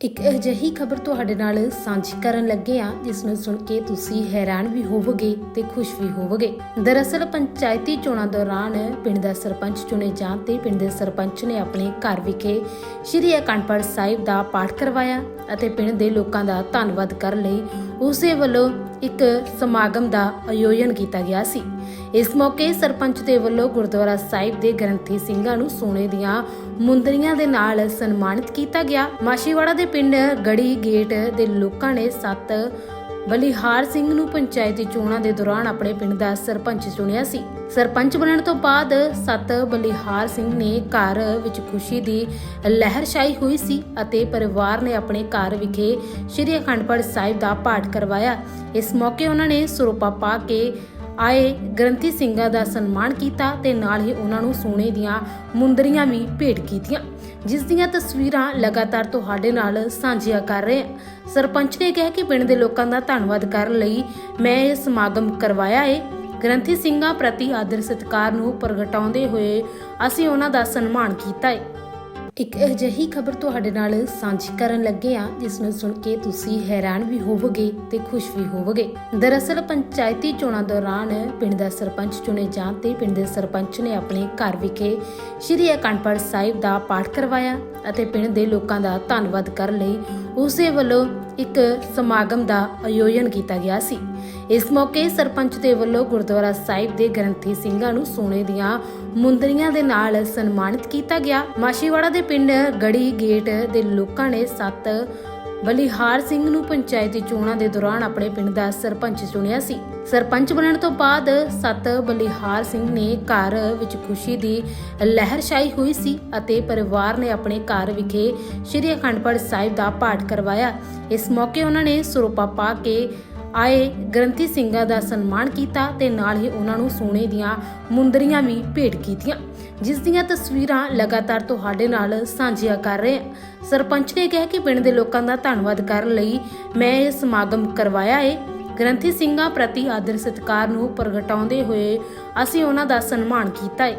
ਇੱਕ ਅਜਿਹੀ ਖਬਰ ਤੁਹਾਡੇ ਨਾਲ ਸਾਂਝੀ ਕਰਨ ਲੱਗੇ ਆ ਜਿਸ ਨੂੰ ਸੁਣ ਕੇ ਤੁਸੀਂ ਹੈਰਾਨ ਵੀ ਹੋਵੋਗੇ ਤੇ ਖੁਸ਼ ਵੀ ਹੋਵੋਗੇ। ਦਰਅਸਲ ਪੰਚਾਇਤੀ ਚੋਣਾਂ ਦੌਰਾਨ ਪਿੰਡ ਦਾ ਸਰਪੰਚ ਚੁਣੇ ਜਾਣ ਤੇ ਪਿੰਡ ਦੇ ਸਰਪੰਚ ਨੇ ਆਪਣੇ ਘਰ ਵਿਖੇ ਸ਼੍ਰੀ ਅਖੰਡ ਪਾਠ ਸਾਹਿਬ ਦਾ ਪਾਠ ਕਰਵਾਇਆ ਅਤੇ ਪਿੰਡ ਦੇ ਲੋਕਾਂ ਦਾ ਧੰਨਵਾਦ ਕਰਨ ਲਈ ਉਸੇ ਵੱਲੋਂ ਇੱਕ ਸਮਾਗਮ ਦਾ ਆਯੋਜਨ ਕੀਤਾ ਗਿਆ ਸੀ। ਇਸ ਮੌਕੇ ਸਰਪੰਚ ਦੇ ਵੱਲੋਂ ਗੁਰਦੁਆਰਾ ਸਾਹਿਬ ਦੇ ਗ੍ਰੰਥੀ ਸਿੰਘਾਂ ਨੂੰ ਸੋਨੇ ਦੀਆਂ ਮੁੰਦਰੀਆਂ ਦੇ ਨਾਲ ਸਨਮਾਨਿਤ ਕੀਤਾ ਗਿਆ। ਮਾਸ਼ੀਵਾੜਾ ਦੇ ਪਿੰਡ ਗੜੀ ਗੇਟ ਦੇ ਲੋਕਾਂ ਨੇ ਸੱਤ ਬਲੀਹਾਰ ਸਿੰਘ ਨੂੰ ਪੰਚਾਇਤੀ ਚੋਣਾਂ ਦੇ ਦੌਰਾਨ ਆਪਣੇ ਪਿੰਡ ਦਾ ਸਰਪੰਚ ਚੁਣਿਆ ਸੀ। ਸਰਪੰਚ ਬਣਨ ਤੋਂ ਬਾਅਦ ਸੱਤ ਬਲੀਹਾਰ ਸਿੰਘ ਨੇ ਘਰ ਵਿੱਚ ਖੁਸ਼ੀ ਦੀ ਲਹਿਰ ਛਾਈ ਹੋਈ ਸੀ ਅਤੇ ਪਰਿਵਾਰ ਨੇ ਆਪਣੇ ਘਰ ਵਿਖੇ ਸ਼੍ਰੀ ਅਖੰਡ ਪਾਠ ਸਾਹਿਬ ਦਾ ਪਾਠ ਕਰਵਾਇਆ। ਇਸ ਮੌਕੇ ਉਹਨਾਂ ਨੇ ਸਰੂਪਾ ਪਾ ਕੇ ਆਏ ਗ੍ਰੰਥੀ ਸਿੰਘਾਂ ਦਾ ਸਨਮਾਨ ਕੀਤਾ ਤੇ ਨਾਲ ਹੀ ਉਹਨਾਂ ਨੂੰ ਸੋਨੇ ਦੀਆਂ ਮੁੰਦਰੀਆਂ ਵੀ ਭੇਟ ਕੀਤੀਆਂ, ਜਿਸ ਦੀਆਂ ਤਸਵੀਰਾਂ ਲਗਾਤਾਰ ਤੁਹਾਡੇ ਨਾਲ ਸਾਂਝੀਆਂ ਕਰ ਰਹੇ ਹਾਂ। ਸਰਪੰਚ ਨੇ ਕਿਹਾ ਕਿ ਪਿੰਡ ਦੇ ਲੋਕਾਂ ਦਾ ਧੰਨਵਾਦ ਕਰਨ ਲਈ ਮੈਂ ਇਹ ਸਮਾਗਮ ਕਰਵਾਇਆ ਹੈ ਗ੍ਰੰਥੀ ਸਿੰਘਾਂ ਪ੍ਰਤੀ ਆਦਰ ਸਤਿਕਾਰ ਨੂੰ ਪ੍ਰਗਟਾਉਂਦੇ ਹੋਏ ਅਸੀਂ ਉਹਨਾਂ ਦਾ ਸਨਮਾਨ ਕੀਤਾ ਹੈ ਇੱਕ ਅਜਿਹੀ ਖਬਰ ਤੁਹਾਡੇ ਨਾਲ ਸਾਂਝੀ ਕਰਨ ਲੱਗੇ ਆ ਜਿਸ ਨੂੰ ਸੁਣ ਕੇ ਤੁਸੀਂ ਹੈਰਾਨ ਵੀ ਹੋਵੋਗੇ ਤੇ ਖੁਸ਼ ਵੀ ਹੋਵੋਗੇ। ਦਰਅਸਲ ਪੰਚਾਇਤੀ ਚੋਣਾਂ ਦੌਰਾਨ ਪਿੰਡ ਦਾ ਸਰਪੰਚ ਚੁਣੇ ਜਾਣ ਤੇ ਪਿੰਡ ਦੇ ਸਰਪੰਚ ਨੇ ਆਪਣੇ ਘਰ ਵਿਖੇ ਸ਼੍ਰੀ ਅਖੰਡ ਪਾਠ ਸਾਹਿਬ ਦਾ ਪਾਠ ਕਰਵਾਇਆ ਅਤੇ ਪਿੰਡ ਦੇ ਲੋਕਾਂ ਦਾ ਧੰਨਵਾਦ ਕਰਨ ਲਈ ਉਸੇ ਵੱਲੋਂ ਇੱਕ ਸਮਾਗਮ ਦਾ ਆਯੋਜਨ ਕੀਤਾ ਗਿਆ ਸੀ। ਇਸ ਮੌਕੇ ਸਰਪੰਚ ਦੇ ਵੱਲੋਂ ਗੁਰਦੁਆਰਾ ਸਾਹਿਬ ਦੇ ਗ੍ਰੰਥੀ ਸਿੰਘਾਂ ਨੂੰ ਸੋਨੇ ਦੀਆਂ ਮੁੰਦਰੀਆਂ ਦੇ ਨਾਲ ਸਨਮਾਨਿਤ ਕੀਤਾ ਗਿਆ। ਮਾਸ਼ੀਵਾੜਾ ਦੇ ਪਿੰਡ ਗੜੀ ਗੇਟ ਦੇ ਲੋਕਾਂ ਨੇ ਸੱਤ ਬਲੀਹਾਰ ਸਿੰਘ ਨੂੰ ਪੰਚਾਇਤੀ ਚੋਣਾਂ ਦੇ ਦੌਰਾਨ ਆਪਣੇ ਪਿੰਡ ਦਾ ਸਰਪੰਚ ਚੁਣਿਆ ਸੀ। ਸਰਪੰਚ ਬਣਨ ਤੋਂ ਬਾਅਦ ਸੱਤ ਬਲੀਹਾਰ ਸਿੰਘ ਨੇ ਘਰ ਵਿੱਚ ਖੁਸ਼ੀ ਦੀ ਲਹਿਰ ਛਾਈ ਹੋਈ ਸੀ ਅਤੇ ਪਰਿਵਾਰ ਨੇ ਆਪਣੇ ਘਰ ਵਿਖੇ ਸ਼੍ਰੀ ਅਖੰਡ ਪਾਠ ਸਾਹਿਬ ਦਾ ਪਾਠ ਕਰਵਾਇਆ। ਇਸ ਮੌਕੇ ਉਹਨਾਂ ਨੇ ਸਰੂਪਾ ਪਾ ਕੇ ਆਏ ਗ੍ਰੰਥੀ ਸਿੰਘਾਂ ਦਾ ਸਨਮਾਨ ਕੀਤਾ ਤੇ ਨਾਲ ਹੀ ਉਹਨਾਂ ਨੂੰ ਸੋਨੇ ਦੀਆਂ ਮੁੰਦਰੀਆਂ ਵੀ ਭੇਟ ਕੀਤੀਆਂ। ਜਿਸ ਦੀਆਂ ਤਸਵੀਰਾਂ ਲਗਾਤਾਰ ਤੁਹਾਡੇ ਨਾਲ ਸਾਂਝੀਆਂ ਕਰ ਰਹੇ ਹਾਂ। ਸਰਪੰਚ ਨੇ ਕਿਹਾ ਕਿ ਪਿੰਡ ਦੇ ਲੋਕਾਂ ਦਾ ਧੰਨਵਾਦ ਕਰਨ ਲਈ ਮੈਂ ਇਹ ਸਮਾਗਮ ਕਰਵਾਇਆ ਏ। ਗ੍ਰੰਥੀ ਸਿੰਘਾਂ ਪ੍ਰਤੀ ਆਦਰ ਸਤਿਕਾਰ ਨੂੰ ਪ੍ਰਗਟਾਉਂਦੇ ਹੋਏ ਅਸੀਂ ਉਹਨਾਂ ਦਾ ਸਨਮਾਨ ਕੀਤਾ ਹੈ